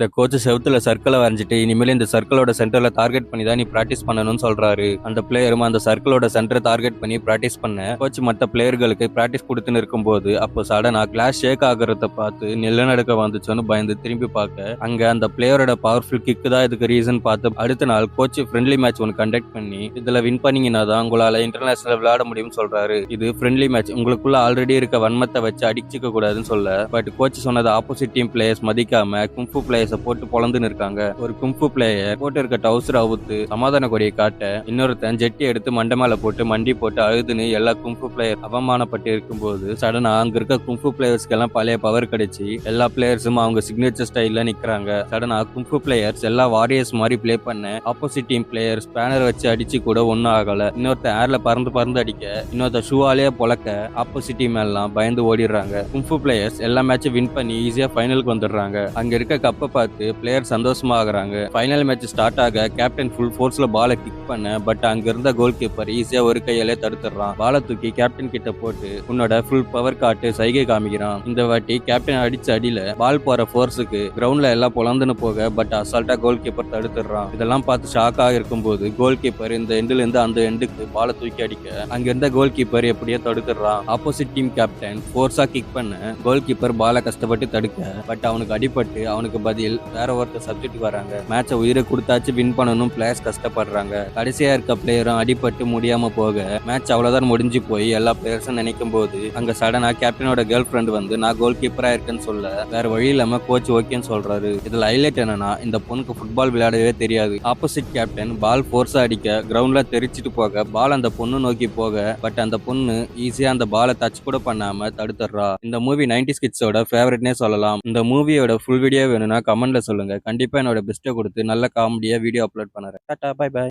இந்த கோச் செவத்துல சர்க்கிளை வரைஞ்சிட்டு இனிமேல் இந்த சர்க்கிளோட சென்டர்ல டார்கெட் பண்ணி தான் நீ பிராக்டிஸ் பண்ணணும்னு சொல்றாரு. அந்த பிளேயரும் அந்த சர்க்கிளோட சென்டரை டார்கெட் பண்ணி பிராக்டிஸ் பண்ண கோச் மற்ற பிளேயர்களுக்கு பிராக்டிஸ் கொடுத்துன்னு இருக்கும்போது அப்போ சடனா கிளாஸ் ஷேக் ஆகுறத பார்த்து நிலநடுக்க வந்துச்சோன்னு பயந்து திரும்பி பார்க்க அங்க அந்த பிளேயரோட பவர்ஃபுல் கிக்கு தான் இதுக்கு ரீசன் பார்த்து அடுத்த நாள் கோச் ஃப்ரெண்ட்லி மேட்ச் ஒன்று கண்டக்ட் பண்ணி இதுல வின் பண்ணீங்கன்னா தான் உங்களால இன்டர்நேஷனல் விளையாட முடியும்னு சொல்றாரு. இது ஃப்ரெண்ட்லி மேட்ச் உங்களுக்குள்ள ஆல்ரெடி இருக்க வன்மத்தை வச்சு அடிச்சுக்க கூடாதுன்னு சொல்ல பட் கோச் சொன்னது ஆப்போசிட் டீம் பிளேயர்ஸ் மதிக்காம கும்ஃபு பிளேயர்ஸ் போட்டு பொழந்துன்னு இருக்காங்க. ஒரு கும்ஃபு பிளேயர் போட்டு இருக்க டவுசர் அவுத்து சமாதான கொடியை காட்ட இன்னொருத்தன் ஜெட்டி எடுத்து மண்டை மேல போட்டு மண்டி போட்டு அழுதுன்னு எல்லா கும்பு பிளேயர் அவமானப்பட்டு இருக்கும்போது சடனா அங்க இருக்க கும்ஃபு பிளேயர்ஸ்க்கு எல்லாம் பழைய பவர் கிடைச்சி எல்லா பிளேயர்ஸும் அவங்க சிக்னேச்சர் ஸ்டைல்ல நிக்கிறாங்க. சடனா கும்பு பிளேயர்ஸ் எல்லா வாரியர்ஸ் மாதிரி ப்ளே பண்ண ஆப்போசிட் டீம் பிளேயர்ஸ் பேனர் வச்சு அடிச்சு கூட ஒன்னும் ஆகல. இன்னொருத்தன் ஏர்ல பறந்து பறந்து அடிக்க இன்னொருத்த ஷூவாலேயே பொழக்க ஆப்போசிட் டீம் எல்லாம் பயந்து ஓடிடுறாங்க. கும்ஃபு பிளேயர்ஸ் எல்லா மேட்சும் வின் பண்ணி ஈஸியா ஃபைனலுக்கு வந்துடுறாங்க. அங்க இருக்க கப்பை பார்த்து பிளேயர் சந்தோஷமா ஆகுறாங்க ஃபைனல் மேட்ச் ஸ்டார்ட் ஆக கேப்டன் ஃபுல் ஃபோர்ஸ்ல பாலை கிக் பண்ண பட் அங்க இருந்த கோல் கீப்பர் ஈஸியா ஒரு கையாலே தடுத்துடுறான். பாலை தூக்கி கேப்டன் கிட்ட போட்டு உன்னோட ஃபுல் பவர் காட்டு சைகை காமிக்கிறான். இந்த வாட்டி கேப்டன் அடிச்ச அடியில பால் போற ஃபோர்ஸுக்கு கிரவுண்ட்ல எல்லாம் பொழந்துன்னு போக பட் அசால்ட்டா கோல் கீப்பர் தடுத்துடுறான். இதெல்லாம் பார்த்து ஷாக்காக இருக்கும்போது கோல் கீப்பர் இந்த எண்டுல இருந்து அந்த எண்டுக்கு பாலை தூக்கி அடிக்க அங்க இருந்த கோல் கீப்பர் எப்படியோ தடுத்துறான் ஆப்போசிட் டீம் கேப்டன் ஃபோர்ஸா கிக் பண்ண கோல் கீப்பர் பாலை கஷ்டப்பட்டு தடுக்க பட் அவனுக்கு அடிபட்டு அவனுக்கு பதில் வேற ஒருத்தர் சப்ஜெக்ட் வராங்க. மேட்சை உயிரை கொடுத்தாச்சு வின் பண்ணணும் பிளேயர்ஸ் கஷ்டப்படுறாங்க. கடைசியா இருக்க பிளேயரும் அடிபட்டு முடியாம போக மேட்ச் அவ்வளவுதான் முடிஞ்சு போய் எல்லா பிளேயர்ஸும் நினைக்கும் போது அங்க சடனா கேப்டனோட கேர்ள் ஃப்ரெண்ட் வந்து நான் கோல் கீப்பரா இருக்கேன்னு சொல்ல வேற வழி இல்லாம கோச் ஓகேன்னு சொல்றாரு. இதுல ஹைலைட் என்னன்னா இந்த பொண்ணுக்கு ஃபுட்பால் விளையாடவே தெரியாது. ஆப்போசிட் கேப்டன் பால் ஃபோர்ஸா அடிக்க கிரவுண்ட்ல தெரிச்சிட்டு போக பால் அந்த பொண்ணு நோக்கி போக பட் அந்த பொண்ணு ஈஸியா அந்த பாலை டச் கூட பண்ணாம தடுத்துடுறா. இந்த மூவி நைன்டி கிட்ஸோட ஃபேவரட்னே சொல்லலாம். இந்த மூவியோட ஃபுல் வீடியோ வேணும்னா கமெண்ட்ல சொல்லுங்க. கண்டிப்பா என்னோட பெஸ்ட்டை கொடுத்து நல்ல காமெடியா வீடியோ அப்லோட் பண்ணுறேன். Tata bye bye